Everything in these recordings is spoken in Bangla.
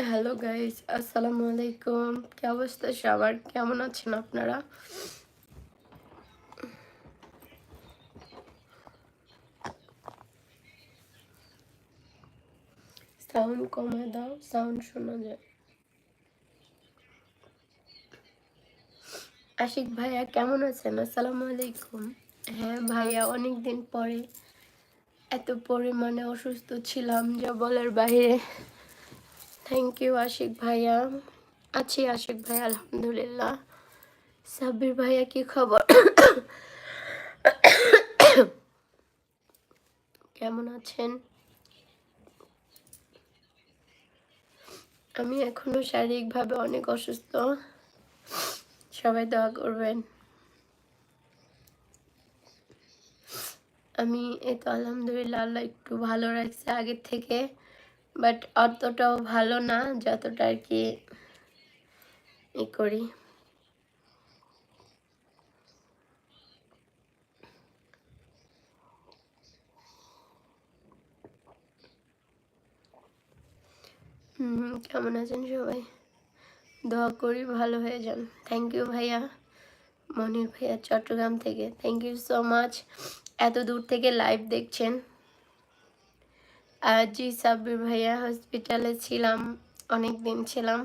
হ্যালো গাইস আসসালামু আলাইকুম কি অবস্থা সবার কেমন আছেন আপনারা সাউন্ড কমে দাও সাউন্ড শোনা যায় আশিক ভাইয়া কেমন আছেন আসসালামু আলাইকুম হ্যাঁ ভাইয়া অনেক দিন পরে এত পরিমাণে অসুস্থ ছিলাম যা বলার বাইরে থ্যাংক ইউ আশিক ভাইয়া আছি আশিক ভাই আলহামদুলিল্লাহ সাব্বির ভাইয়া কি খবর কেমন আছেন আমি এখনও শারীরিকভাবে অনেক অসুস্থ সবাই দোয়া করবেন আমি এই তো আলহামদুলিল্লাহ আল্লাহ একটু ভালো রাখছে আগের থেকে বাট অতটাও ভালো না যতটা আর কি ই করি। কেমন আছেন সবাই? দোয়া করি ভালো হয়ে যান। থ্যাংক ইউ ভাইয়া, মনির ভাইয়া চট্টগ্রাম থেকে। থ্যাংক ইউ সো মাচ এত দূর থেকে লাইভ দেখছেন। জি সাব্বির ভাইয়া হসপিটালে ছিলাম অনেক দিন ছিলাম।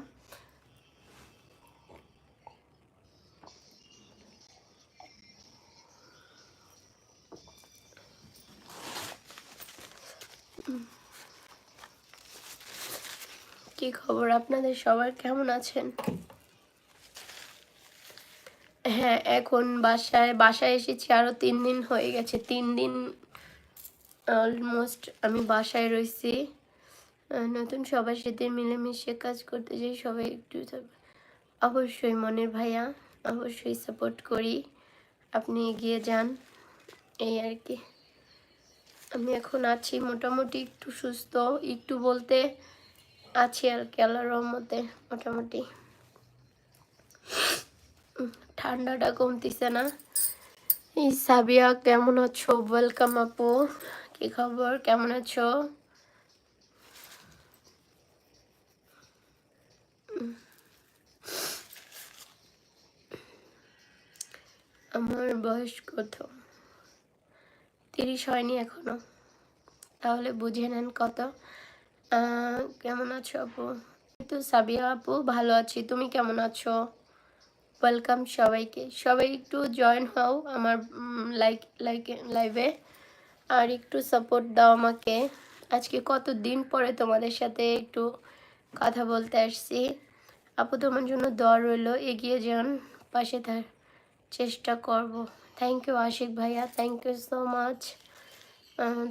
কি খবর আপনাদের সবার? কেমন আছেন? হ্যাঁ এখন বাসায় বাসায় এসেছি আরও তিন দিন হয়ে গেছে, তিন দিন অলমোস্ট আমি বাসায় রয়েছি। নতুন সবার সাথে মিলেমিশে কাজ করতে যাই, সবাই একটু অবশ্যই মনের ভাইয়া, অবশ্যই সাপোর্ট করি। আপনি এগিয়ে যান, এই আর কি। আমি এখন আছি মোটামুটি একটু সুস্থ, একটু বলতে আছি আর কি আল্লাহর রহমতে মোটামুটি। ঠান্ডাটা কমতিছে না। এই সাবিয়া, কেমন আছো? ওয়েলকাম আপু। কি খবর? কেমন আছো? আমার বয়স কত? তিরিশ হয়নি এখনও। তাহলে বুঝে নেন কত। কেমন আছো আপু? তো সাবিয়া আপু, ভালো আছি। তুমি কেমন আছো? ওয়েলকাম সবাইকে। সবাই একটু জয়েন হও আমার লাইক লাইক লাইভে আর একটু সাপোর্ট দাও আমাকে। আজকে কত দিন পরে তোমাদের সাথে একটু কথা বলতে আসছি। আপু তোমার জন্য দর রইল, এগিয়ে যান, পাশে থাক, চেষ্টা করব। থ্যাংক ইউ আশিক ভাইয়া থ্যাংক ইউ সো মাচ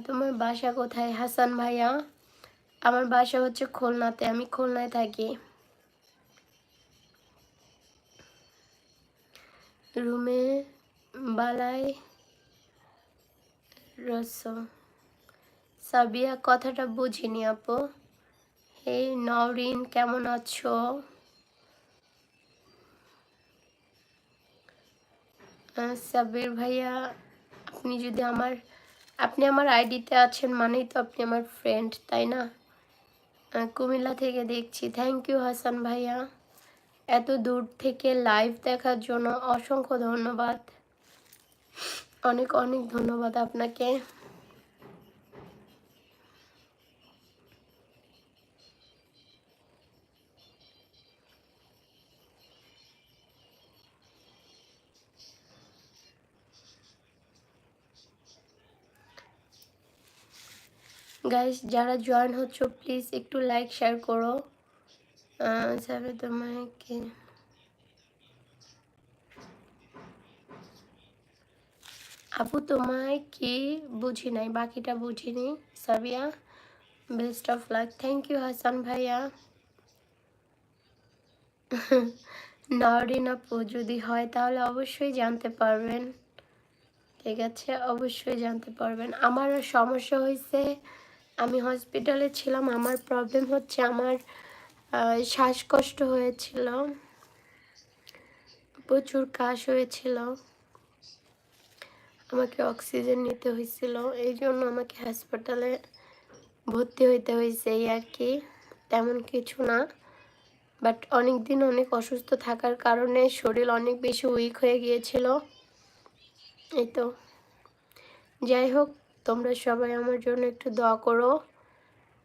তোমার বাসা কোথায়? হাসান ভাইয়া, আমার বাসা হচ্ছে খুলনাতে, আমি খুলনায় থাকি। রুমে বালাই রস। সাবিয়া, কথাটা বুঝিনি আপু। এই নওরিন, কেমন আছো? সাবির ভাইয়া, আপনি যদি আমার, আপনি আমার আইডিতে আছেন মানেই তো আপনি আমার ফ্রেন্ড তাই না? কুমিল্লা থেকে দেখছি। থ্যাংক ইউ হাসান ভাইয়া। এত দূর থেকে লাইভ দেখার জন্য অসংখ্য ধন্যবাদ। অনেক অনেক ধন্যবাদ আপনাকে। গাইস যারা জয়েন হচ্ছ প্লিজ একটু লাইক শেয়ার করো। যাবে তোমাকে আপু তোমায় কি বুঝি নাই, বাকিটা বুঝিনি। Sabiya best of luck thank you Hasan ভাইয়া। নরিন আপু, যদি হয় তাহলে অবশ্যই জানতে পারবেন। ঠিক আছে, অবশ্যই জানতে পারবেন। আমার সমস্যা হয়েছে, আমি হসপিটালে ছিলাম, আমার প্রবলেম হচ্ছে আমার শ্বাসকষ্ট হয়েছিল। প্রচুর কাশ হয়েছিল। আমাকে অক্সিজেন নিতে হয়েছিল এই জন্য আমাকে হাসপাতালে ভর্তি হইতে হয়েছে এই আর কি। তেমন কিছু না। বাট অনেক দিন অনেক অসুস্থ থাকার কারণে শরীর অনেক বেশি উইক হয়ে গিয়েছিল। এই তো। যাই হোক, তোমরা সবাই আমার জন্য একটু দোয়া করো।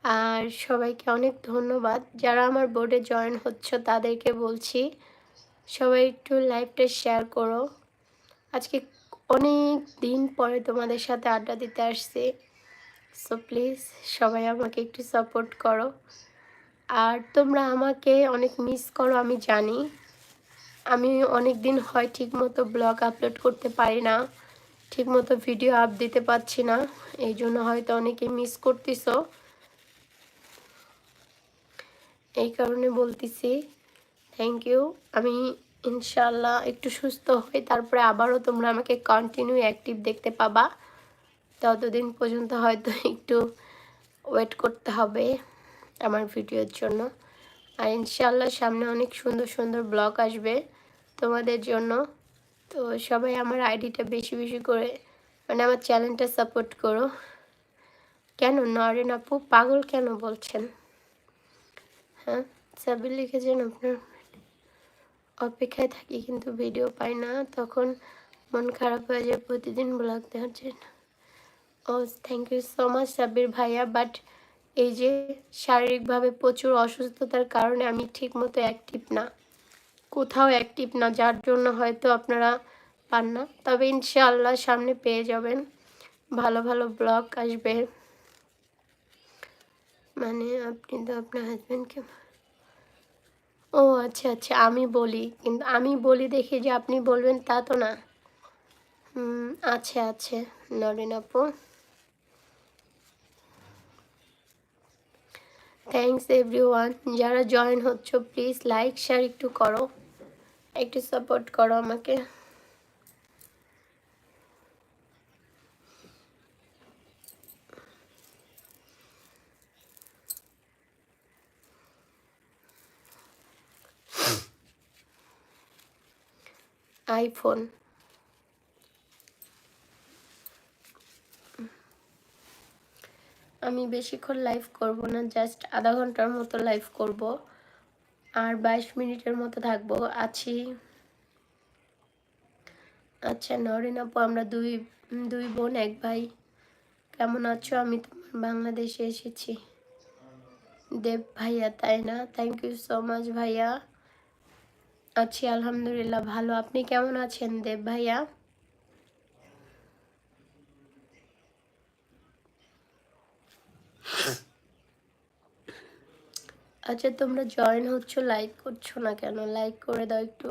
আর সবাইকে অনেক ধন্যবাদ। যারা আমার বোর্ডে জয়েন হচ্ছে, তাদেরকে বলছি, সবাই একটু লাইভটা শেয়ার করো। আজকে অনেক দিন পরে তোমাদের সাথে আড্ডা দিতে আসছি। সো প্লিজ সবাই আমাকে একটু সাপোর্ট করো। আর তোমরা আমাকে অনেক মিস করো, আমি জানি। আমি অনেক দিন হয় ঠিকমতো ব্লগ আপলোড করতে পারি না, ঠিকমতো ভিডিও আপ দিতে পারছি না, এই জন্য হয়তো অনেকে মিস করতেছ। এই কারণে বলতেছি থ্যাংক ইউ আমি ইনশাল্লাহ একটু সুস্থ হই তারপরে আবারও তোমরা আমাকে কন্টিনিউ অ্যাক্টিভ দেখতে পাবা। ততদিন পর্যন্ত হয়তো একটু ওয়েট করতে হবে আমার ভিডিওর জন্য। আর ইনশাল্লাহ সামনে অনেক সুন্দর সুন্দর ব্লগ আসবে তোমাদের জন্য। তো সবাই আমার আইডিটা বেশি বেশি করে মানে আমার চ্যানেলটা সাপোর্ট করো। কেন? নরেন আপু পাগল কেন বলছেন? হ্যাঁ সাবির লিখেছেন আপনার? অপেক্ষায় থাকি কিন্তু ভিডিও পাই না। তখন মন খারাপ হয়ে যায় প্রতিদিন ব্লগ দেওয়ার জন্য। ও thank you so much Sabir ভাইয়া। বাট এই যে শারীরিকভাবে প্রচুর অসুস্থতার কারণে আমি ঠিকমতো অ্যাক্টিভ না। কোথাও অ্যাক্টিভ না, যার জন্য হয়তো আপনারা পান না। তবে ইনশাআল্লাহ সামনে পেয়ে যাবেন। ভালো ভালো ব্লগ আসবে। মানে আপনি তো আপনার হাজব্যান্ডকে ও আচ্ছা আচ্ছা আমি বলি। কিন্তু আমি বলি দেখি যে আপনি বলবেন তা তো না। আচ্ছা আচ্ছা নরেন আপু। থ্যাংকস এভরি ওয়ান যারা জয়েন হচ্ছ প্লিজ লাইক শেয়ার একটু করো। একটু সাপোর্ট করো আমাকে। আইফোন আমি বেশিক্ষণ লাইভ করব না জাস্ট আধা ঘণ্টার মতো লাইভ করব। আর বাইশ মিনিটের মতো থাকব। আছি। আচ্ছা নরিন আপু, আমরা দুই দুই বোন, এক ভাই। কেমন আছো? আমি তোমার বাংলাদেশে এসেছি। দেব ভাইয়া, তাই না? থ্যাংক ইউ সো মাচ ভাইয়া। আছি, আলহামদুলিল্লাহ, ভালো। আপনি কেমন আছেন দেব ভাইয়া? আচ্ছা তোমরা জয়েন হচ্ছ লাইক করছ না কেন? লাইক করে দাও একটু।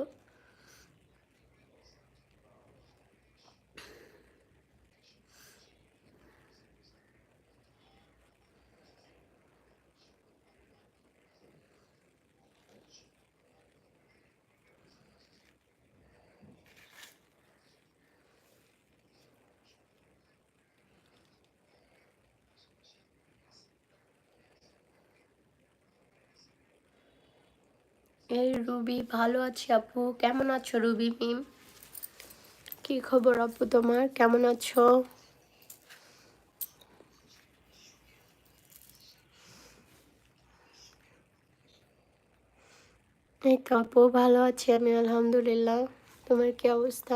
এই রুবি, ভালো আছি আপু। কেমন আছো রুবি, মিম? কি খবর আপু তোমার? কেমন আছো? এই তো আপু, ভালো আছি আমি, আলহামদুলিল্লাহ। তোমার কি অবস্থা?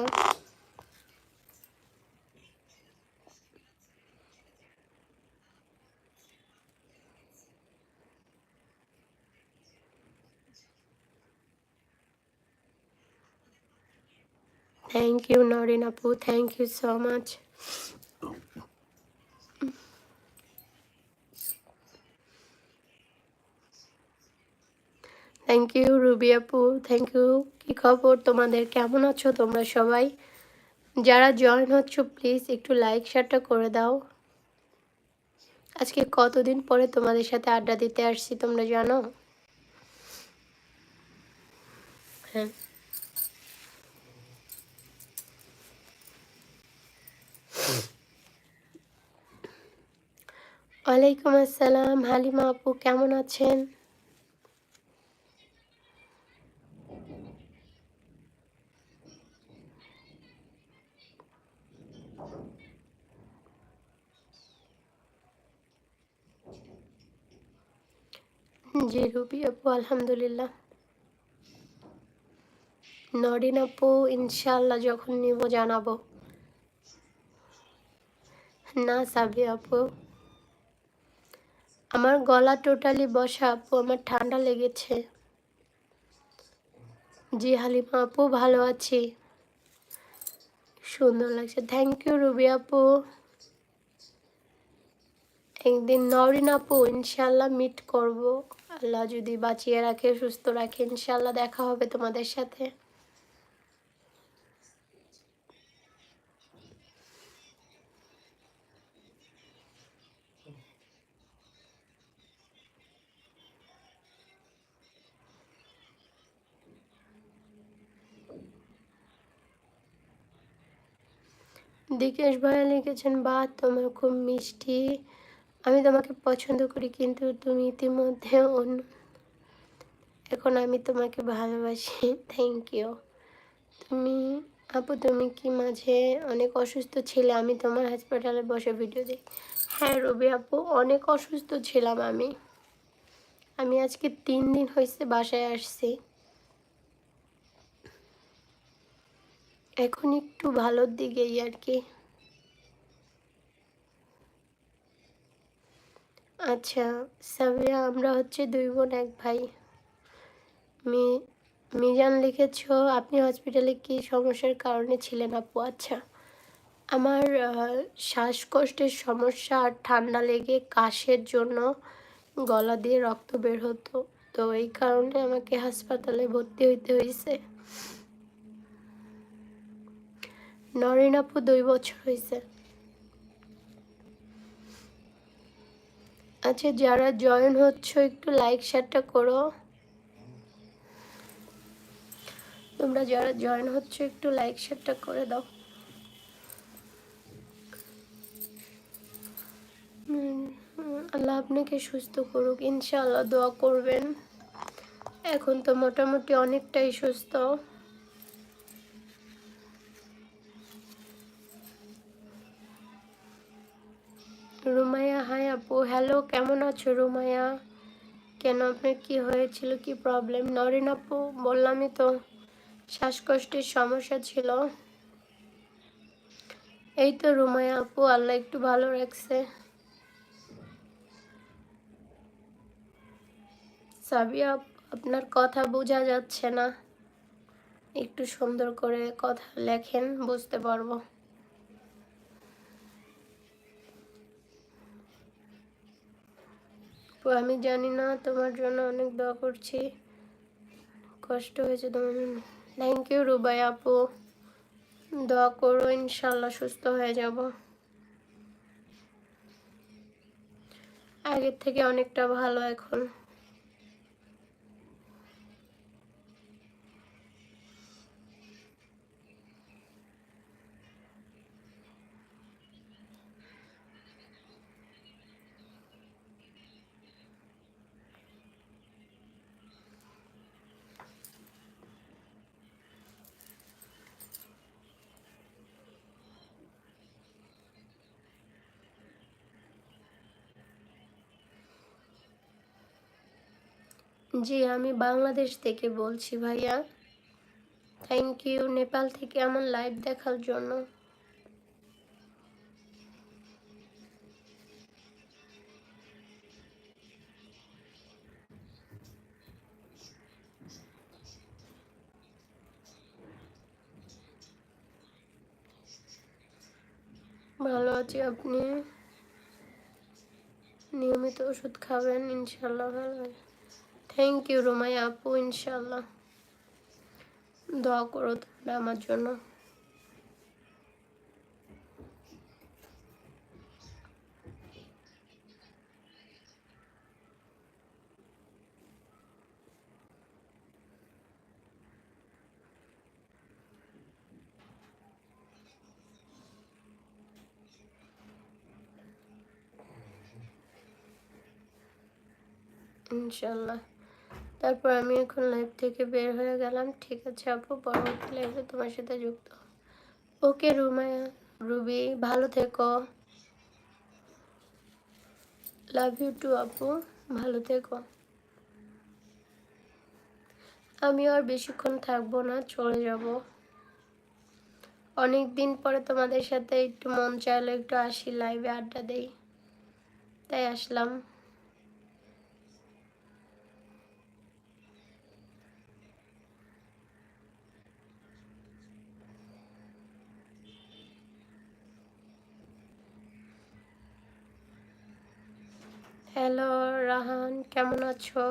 Thank you, Norin Apu. Thank you so much. Thank you Ruby আপু থ্যাংক ইউ কী খবর তোমাদের কেমন আছো? তোমরা সবাই? যারা জয়েন হচ্ছ প্লিজ একটু লাইক শেয়ারটা করে দাও। আজকে কতদিন পরে তোমাদের সাথে আড্ডা দিতে আসছি তোমরা জানো? হ্যাঁ। ওয়ালাইকুম আসসালাম। হালিমা আপু, কেমন আছেন? জি, রুবি আপু, আলহামদুলিল্লাহ। নরিন আপু ইনশাল্লাহ যখন নিব জানাব। না সাবি আপু। আমার গলা টোটালি বসা আপু, আমার ঠান্ডা লেগেছে। জি হালিমা আপু, ভালো আছি। সুন্দর লাগছে। থ্যাংক ইউ রুবি আপু। একদিন নরিন আপু ইনশাল্লাহ মিট করব। আল্লাহ যদি বাঁচিয়ে রাখে, সুস্থ রাখে ইনশাল্লাহ দেখা হবে তোমাদের সাথে। দিকেশ ভাইয়া লিখেছেন বা তোমার খুব মিষ্টি। আমি তোমাকে পছন্দ করি, কিন্তু তুমি ইতিমধ্যে অন্য এখন আমি তোমাকে ভালোবাসি। থ্যাংক ইউ তুমি, আপু, তুমি কি মাঝে অনেক অসুস্থ ছিলে? আমি তোমার হাসপাতালে বসে ভিডিও দিই। হ্যাঁ রবি আপু, অনেক অসুস্থ ছিলাম আমি। আমি আজকে তিন দিন হয়েছে বাসায় আসছি। এখন একটু ভালোর দিকেই আর কি। আচ্ছা সাবিয়া আমরা হচ্ছে দুই বোন, এক ভাই। মিজান লিখেছ, আপনি হসপিটালে কি সমস্যার কারণে ছিলেন আপু? আচ্ছা আমার শ্বাসকষ্টের সমস্যা আর ঠান্ডা লেগে কাশের জন্য গলা দিয়ে রক্ত বের হতো। তো এই কারণে আমাকে হাসপাতালে ভর্তি হইতে হয়েছে নরিন আপু দুই বছর হয়েছে আচ্ছা যারা জয়েন হচ্ছ, একটু লাইক শেয়ারটা করো। তোমরা যারা জয়েন হচ্ছ, একটু লাইক শেয়ারটা করে দাও। আল্লাহ আপনাকে সুস্থ করুক, ইনশাআল্লাহ দোয়া করবেন। এখন তো মোটামুটি অনেকটাই সুস্থ। রুমায়া হাই আপু। হ্যালো কেমন আছো রুমায়া কেন, আপনার কি হয়েছিল? কি প্রবলেম নরেন আপু, বললামই তো, শ্বাসকষ্টের সমস্যা ছিল। এই তো রুমায়া আপু, আল্লাহ একটু ভালো রাখছে। সাবিয়া আপনার কথা বোঝা যাচ্ছে না। একটু সুন্দর করে কথা লেখেন, বুঝতে পারব। আমি জানি না, তোমার জন্য অনেক দোয়া করছি। কষ্ট হয়েছে তোমার জন্য। থ্যাংক ইউ রুবাই আপু। দোয়া করো ইনশাল্লাহ সুস্থ হয়ে যাব। আগের থেকে অনেকটা ভালো এখন। জি, আমি বাংলাদেশ থেকে বলছি ভাইয়া। থ্যাংক ইউ নেপাল থেকে আমার লাইভ দেখার জন্য। ভালো আছি আপনি? নিয়মিত ওষুধ খাবেন ইনশাল্লাহ ভালো থ্যাংক ইউ রোমাই আপু ইনশাল্লাহ দোয়া করো তোমরা আমার জন্য ইনশাল্লাহ তারপর আমি এখন লাইভ থেকে বের হয়ে গেলাম। ঠিক আছে আপু, পরবর্তী লাইভে তোমার সাথে যুক্ত ওকে রুমায়া, রুবি, ভালো থেকো। লাভ ইউ টু আপু, ভালো থেকো। আমি আর বেশিক্ষণ থাকব না, চলে যাব। অনেক দিন পরে তোমাদের সাথে একটু মন চাইলো, একটু আসি লাইভে আড্ডা দেই। তাই আসলাম। হ্যালো রাহান কেমন আছো?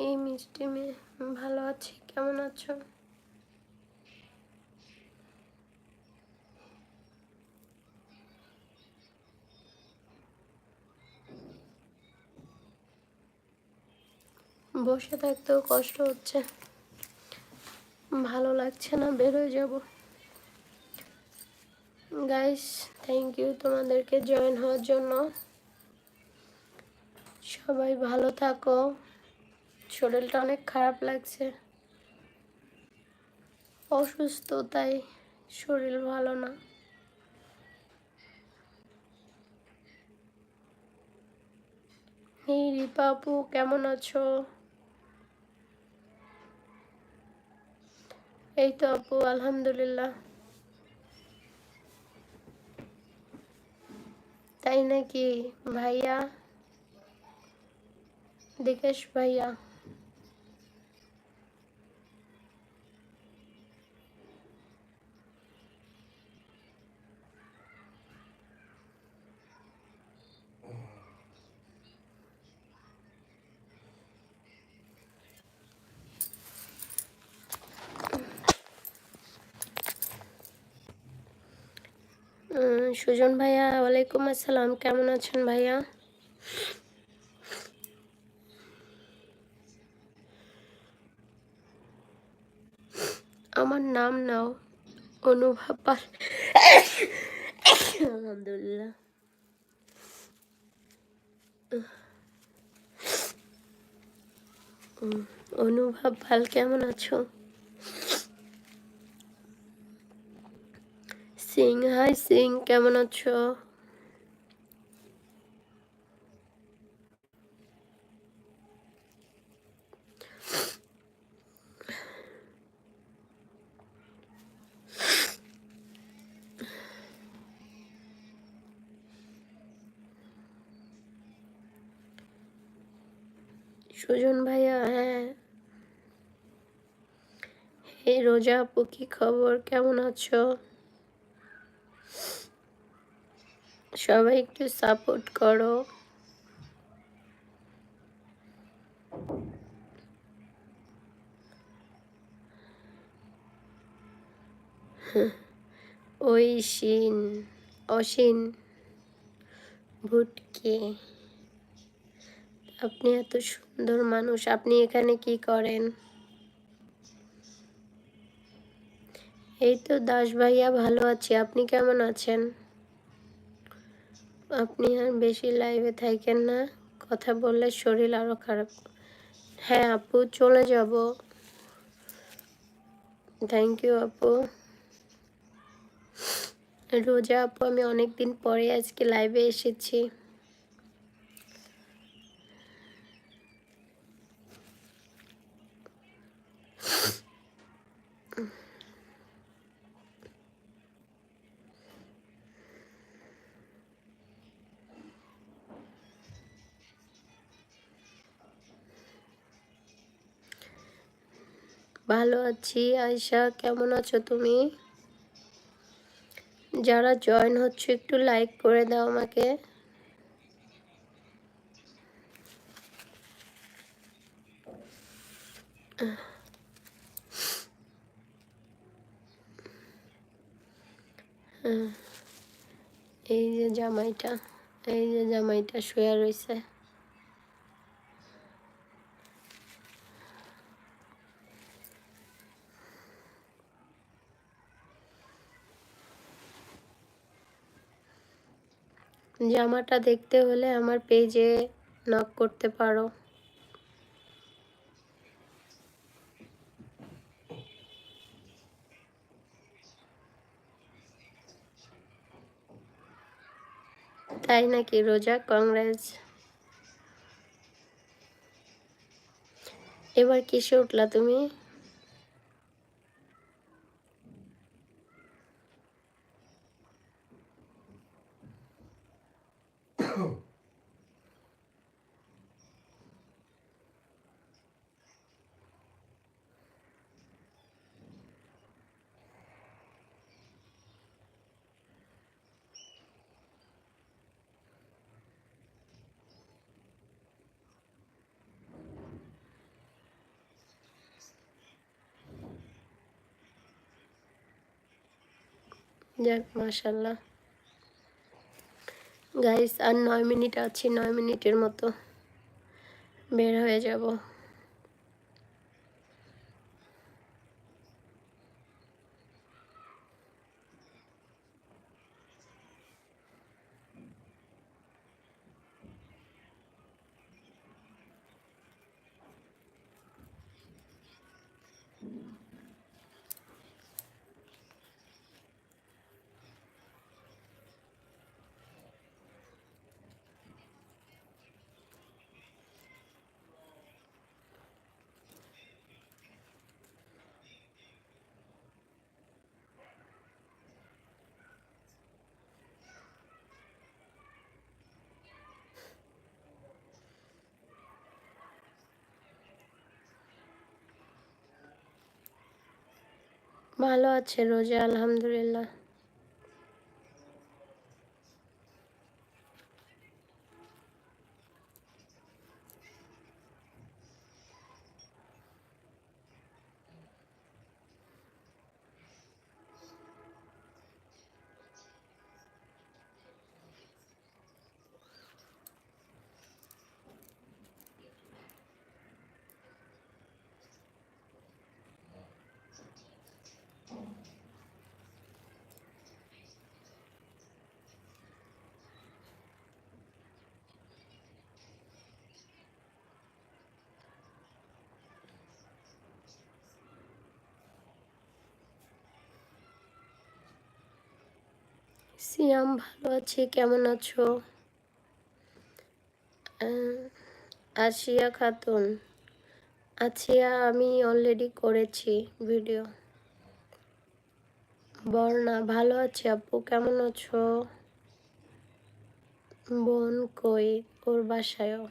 এই মিষ্টি মেয়ে ভালো আছি, কেমন আছো? বসে থাকতেও কষ্ট হচ্ছে। ভালো লাগছে না বেরোয় যাব। গাইস থ্যাংক ইউ তোমাদেরকে জয়েন হওয়ার জন্য। সবাই ভালো থাকো। শরীরটা অনেক খারাপ লাগছে। অসুস্থ, তাই শরীর ভালো না। এই কেমন আছো? এই তো আপু, আলহামদুলিল্লাহ। তাই নাকি ভাইয়া? দিকেশ ভাইয়া। সুজন ভাইয়া, ওয়ালাইকুম আসসালাম। কেমন আছেন ভাইয়া? আমার নাম নাও, অনুভব পাল। আলহামদুলিল্লাহ। অনুভব পাল, কেমন আছো? সিং হাই সিং কেমন আছো? সুজন ভাইয়া হ্যাঁ। হে রোজা আপু, কি খবর? কেমন আছো? সবাই একটু সাপোর্ট করো। ঐশিন অসীন, ভুটকে, আপনি এত সুন্দর মানুষ, আপনি এখানে কি করেন? এই তো দাস ভাইয়া ভালো আছি, আপনি কেমন আছেন? আপনি আর বেশি লাইভে থাকেন না। কথা বললে শরীর আরও খারাপ। হ্যাঁ আপু, চলে যাব। থ্যাংক ইউ আপু। রোজা আপু, আমি অনেক দিন পরে আজকে লাইভে এসেছি। ভালো আছি, আয়শা। কেমন আছো তুমি? যারা জয়েন হচ্ছে, একটু লাইক করে দাও আমাকে। এই যে জামাইটা, এই যে জামাইটা শুয়ে রয়েছে। জামাটা দেখতে হলে আমার পেজে নক করতে পারো। তাই নাকি রোজা? কংগ্রেস। এবার কিসে উঠলা তুমি? যাক মাশাল্লাহ গাইস আর নয় মিনিট আছি নয় মিনিটের মতো বের হয়ে যাব। ভালো আছে রোজা আলহামদুলিল্লাহ সিয়াম ভালো আছি, কেমন আছো? আসিয়া খাতুন। আছিয়া আমি অলরেডি করেছি ভিডিও বর্ণা, ভালো আছি আপু, কেমন আছো? বোন কই? ওর বাসায়ও।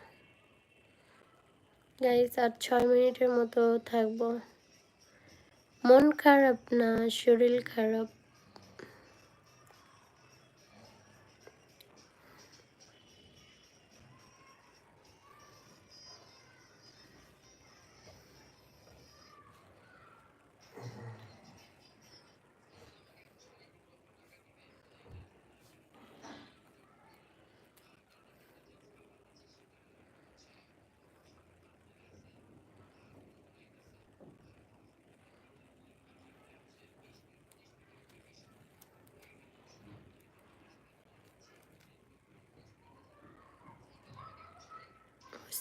গাইস আর ছয় মিনিটের মতো থাকব। মন খারাপ না, শরীর খারাপ।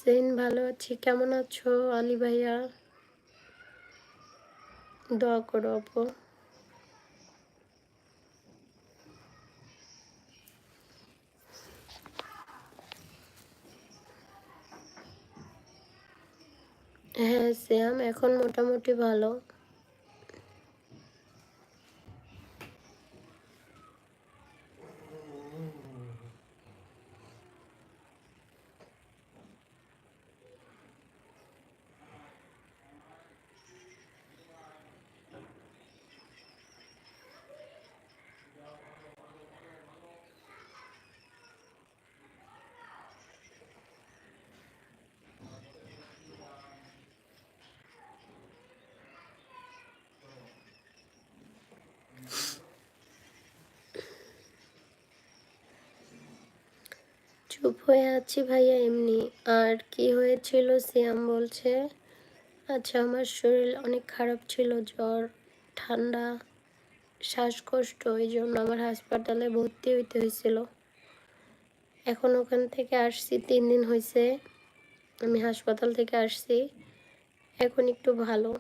হোসেন ভালো আছি। কেমন আছো আলী ভাইয়া? দোয়া করো আপু। হ্যাঁ শ্যাম এখন মোটামুটি ভালো। হয়ে আছি ভাইয়া এমনি। আর কি হয়েছিল সিয়াম বলছে আচ্ছা আমার শরীর অনেক খারাপ ছিল, জ্বর, ঠান্ডা, শ্বাসকষ্ট, এই জন্য আমার হাসপাতালে ভর্তি হইতে হয়েছিল এখন ওখান থেকে আসছি, তিন দিন হয়েছে আমি হাসপাতাল থেকে আসছি। এখন একটু ভালো।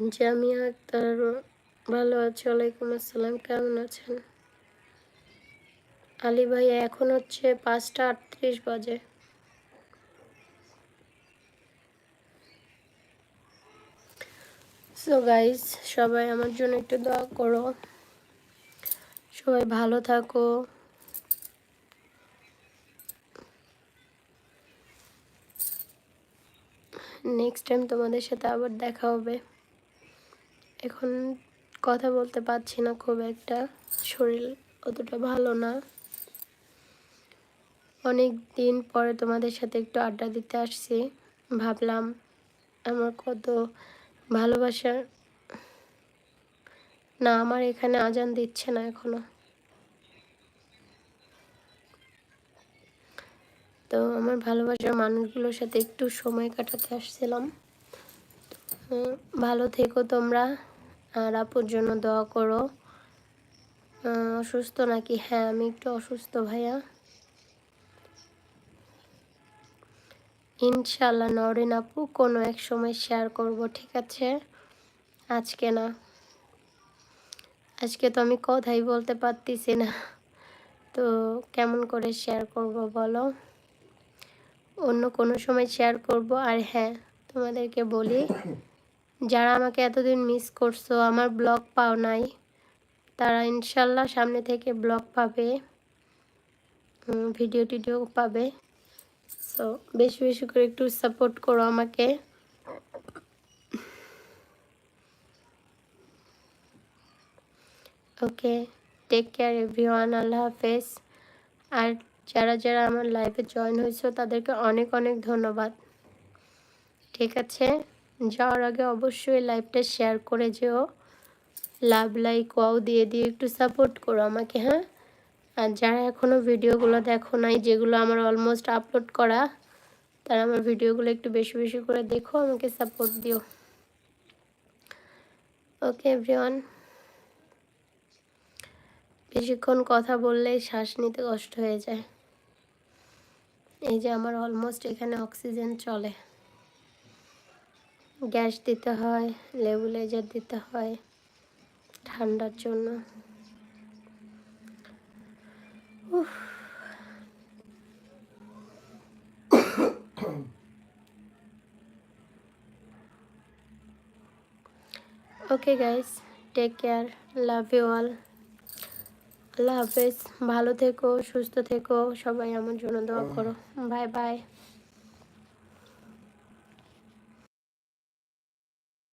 জামিয়া আক্তার ভালো আছে, ওয়ালাইকুম আসসালাম, কেমন আছেন? আলী ভাই, এখন হচ্ছে পাঁচটা আটত্রিশ বাজে। সো গাইস সবাই আমার জন্য একটু দোয়া করো। সবাই ভালো থাকো। নেক্সট টাইম তোমাদের সাথে আবার দেখা হবে। এখন কথা বলতে পারছি না খুব একটা। শরীর অতটা ভালো না। অনেক দিন পরে তোমাদের সাথে একটু আড্ডা দিতে আসছি। ভাবলাম আমার কত ভালোবাসা না, আমার এখানে আজান দিচ্ছে না এখনও। তো আমার ভালোবাসার মানুষগুলোর সাথে একটু সময় কাটাতে আসছিলাম। ভালো থেকো তোমরা। আর আপুর জন্য দোয়া করো। অসুস্থ নাকি? হ্যাঁ আমি একটু অসুস্থ, ভাইয়া। ইনশাল্লাহ নরেন আপু, কোনো এক সময় শেয়ার করব, ঠিক আছে? আজকে না। আজকে তো আমি কথাই বলতে পারতেছি না। তো কেমন করে শেয়ার করব বলো? অন্য কোনো সময় শেয়ার করব। আর হ্যাঁ তোমাদেরকে বলি যারা আমাকে এতদিন মিস করছ, আমার ব্লগ পাও নাই। তারা ইনশাল্লাহ সামনে থেকে ব্লগ পাবে ভিডিও টিডিও পাবে। সো বেশি বেশি করে একটু সাপোর্ট করো আমাকে। ওকে টেক কেয়ার এভরিওয়ান আল্লাহ হাফেজ। আর যারা যারা আমার লাইফে জয়েন হয়েছে, তাদেরকে অনেক অনেক ধন্যবাদ। ঠিক আছে? যাওয়ার আগে অবশ্যই লাইভটা শেয়ার করে যেও। লাভ, লাইক, ওয়াও দিয়ে দিয়ে একটু সাপোর্ট করো আমাকে হ্যাঁ? আর যারা এখনও ভিডিওগুলো দেখো নাই, যেগুলো আমার অলমোস্ট আপলোড করা, তারা আমার ভিডিওগুলো একটু বেশি বেশি করে দেখো, আমাকে সাপোর্ট দিও। Okay, everyone. বেশিক্ষণ কথা বললেই শ্বাস নিতে কষ্ট হয়ে যায়। এই যে আমার অলমোস্ট এখানে অক্সিজেন চলে। গ্যাস দিতে হয় লেবুলাইজার দিতে হয় ঠান্ডার জন্য। উফ। Okay guys take care love you all আল্লাহ হাফেজ ভালো থেকো সুস্থ থেকো সবাই আমার জন্য দোয়া করো। Bye bye